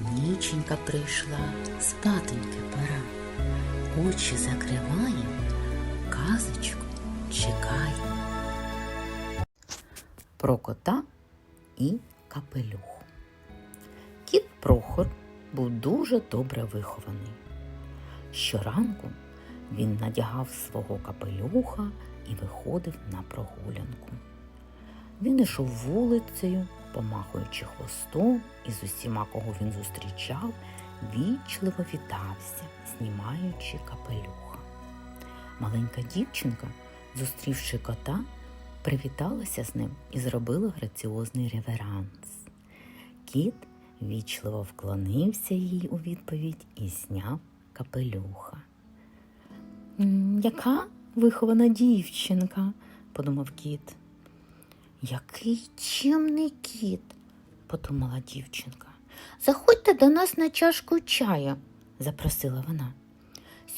Ніченька прийшла, спатоньки пора. Очі закриває, казочку чекає. Про кота і капелюх. Кіт Прохор був дуже добре вихований. Щоранку він надягав свого капелюха і виходив на прогулянку. Він ішов вулицею, помахуючи хвостом, і з усіма, кого він зустрічав, вічливо вітався, знімаючи капелюха. Маленька дівчинка, зустрівши кота, привіталася з ним і зробила граціозний реверанс. Кіт вічливо вклонився їй у відповідь і зняв капелюха. Яка вихована дівчинка, подумав кіт. Який чимний кіт, подумала дівчинка. Заходьте до нас на чашку чаю, запросила вона.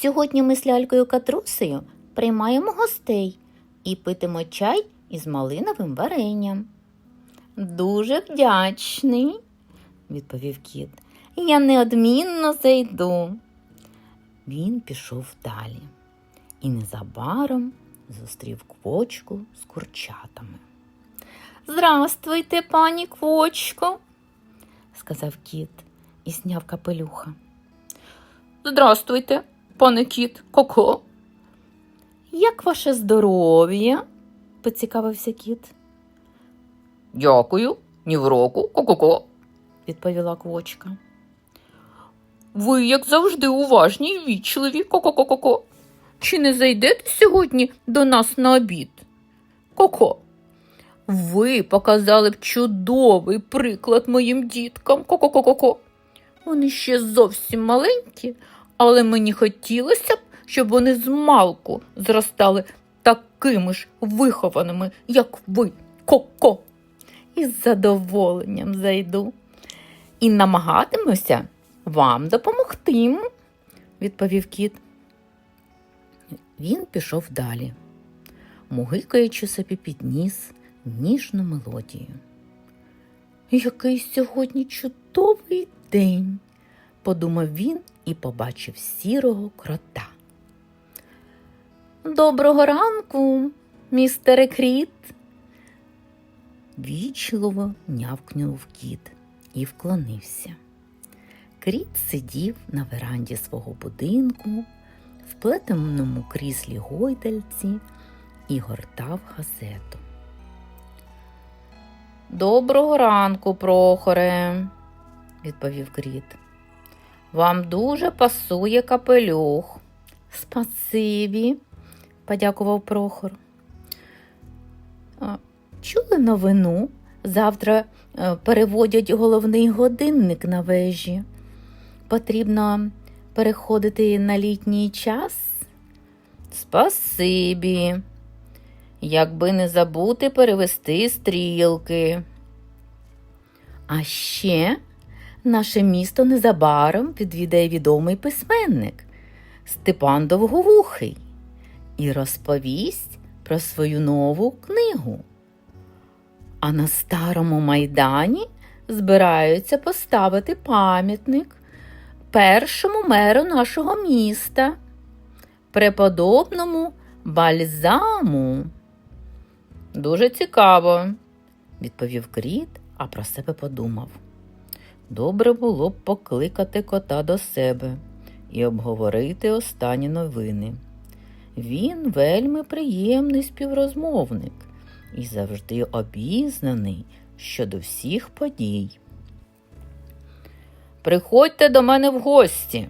Сьогодні ми з лялькою Катрусею приймаємо гостей і питимо чай із малиновим варенням. Дуже вдячний, відповів кіт. Я неодмінно зайду. Він пішов далі і незабаром зустрів квочку з курчатами. Здравствуйте, пані квочко, сказав кіт і зняв капелюха. Здравствуйте, пане кіт, коко. Як ваше здоров'я? поцікавився кіт. Дякую, ні в року, ко-ко-ко, відповіла квочка. Ви, як завжди, уважні й вічливі, ко-ко-ко-ко. Чи не зайдете сьогодні до нас на обід? Коко. Ви показали б чудовий приклад моїм діткам, Ко-ко-ко-ко-ко. Вони ще зовсім маленькі, але мені хотілося б, щоб вони з малку зростали такими ж вихованими, як ви, ко-ко. Із задоволенням зайду і намагатимуся вам допомогти, відповів кіт. Він пішов далі, мугикаючи собі підніс ніжну мелодію. Який сьогодні чудовий день, подумав він і побачив сірого крота. Доброго ранку, містере Кріт. Вічливо нявкнув кіт і вклонився. Кріт сидів на веранді свого будинку, в плетеному кріслі гойдальці і гортав газету. Доброго ранку, Прохоре, відповів Кріт. Вам дуже пасує капелюх. Спасибі, подякував Прохор. Чули новину? Завтра е, переводять головний годинник на вежі. Потрібно переходити на літній час? Спасибі. Якби не забути перевести стрілки. А ще наше місто незабаром відвідає відомий письменник Степан Довговухий і розповість про свою нову книгу. А на старому майдані збираються поставити пам'ятник першому меру нашого міста, преподобному бальзаму. Дуже цікаво, відповів Кріт, а про себе подумав. Добре було б покликати кота до себе і обговорити останні новини. Він вельми приємний співрозмовник і завжди обізнаний щодо всіх подій. Приходьте до мене в гості.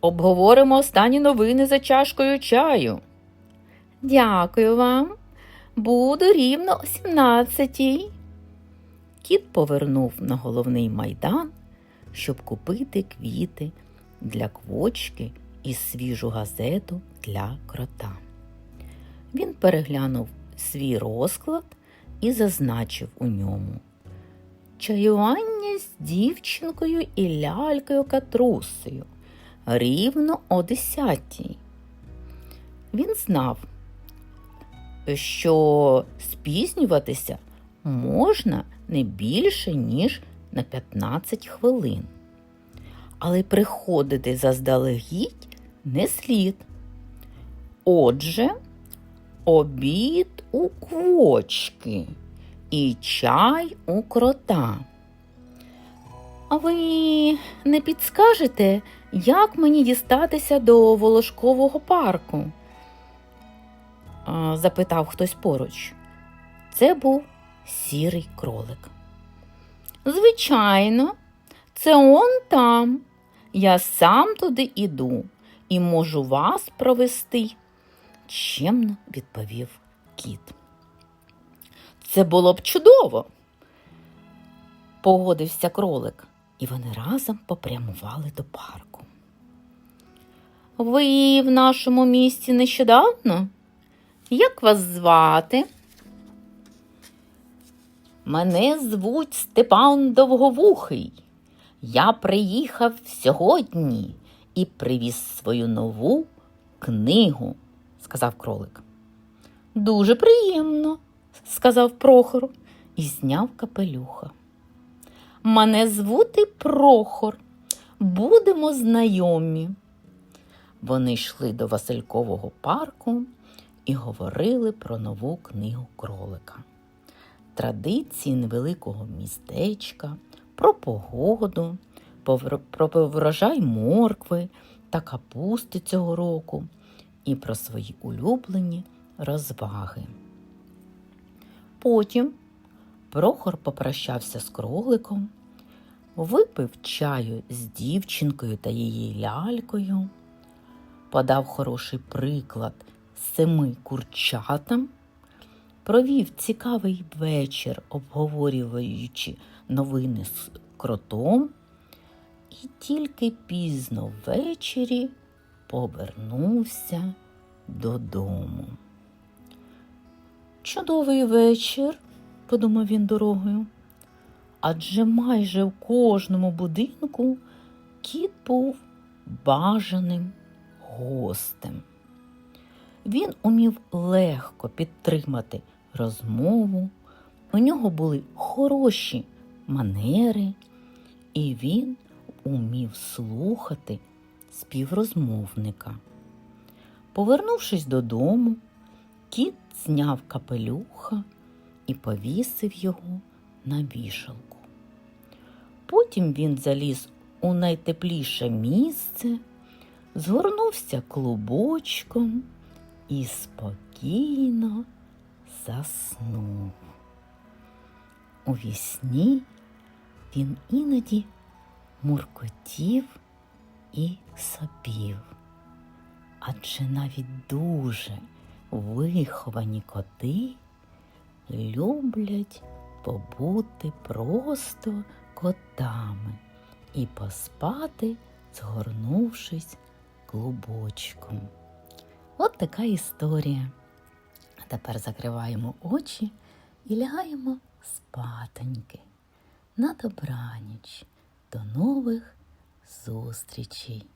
Обговоримо останні новини за чашкою чаю. Дякую вам. Буду рівно о сімнадцятій. Кіт повернув на головний майдан, щоб купити квіти для квочки і свіжу газету для крота. Він переглянув свій розклад і зазначив у ньому чаювання з дівчинкою і лялькою катрусею рівно о десятій. Він знав, що спізнюватися можна не більше, ніж на 15 хвилин. але приходити заздалегідь не слід. Отже, обід у квочки і чай у крота. А ви не підскажете, як мені дістатися до Волошкового парку? А, запитав хтось поруч. Це був сірий кролик. Звичайно, це он там. Я сам туди іду і можу вас провести, чемно відповів кіт. Це було б чудово, погодився кролик, і вони разом попрямували до парку. Ви в нашому місті нещодавно? Як вас звати? Мене звуть Степан Довговухий. Я приїхав сьогодні і привіз свою нову книгу, сказав кролик. Дуже приємно, сказав Прохор і зняв капелюха. Мене звути Прохор. Будемо знайомі. Вони йшли до Василькового парку і говорили про нову книгу кролика. Традиції невеликого містечка, про погоду, про врожай моркви та капусти цього року і про свої улюблені розваги. Потім Прохор попрощався з кроликом, випив чаю з дівчинкою та її лялькою, подав хороший приклад семи курчатам, провів цікавий вечір, обговорюючи новини з кротом, і тільки пізно ввечері повернувся додому. Чудовий вечір, подумав він дорогою. Адже майже в кожному будинку кіт був бажаним гостем. Він умів легко підтримати розмову, у нього були хороші манери, і він умів слухати співрозмовника. Повернувшись додому, кіт зняв капелюха і повісив його на вішалку. Потім він заліз у найтепліше місце, згорнувся клубочком і спокійно заснув. У вісні він іноді муркотів і сопів, адже навіть дуже виховані коти люблять побути просто котами і поспати, згорнувшись клубочком. От така історія. А тепер закриваємо очі і лягаємо спатоньки. На добраніч. До нових зустрічей!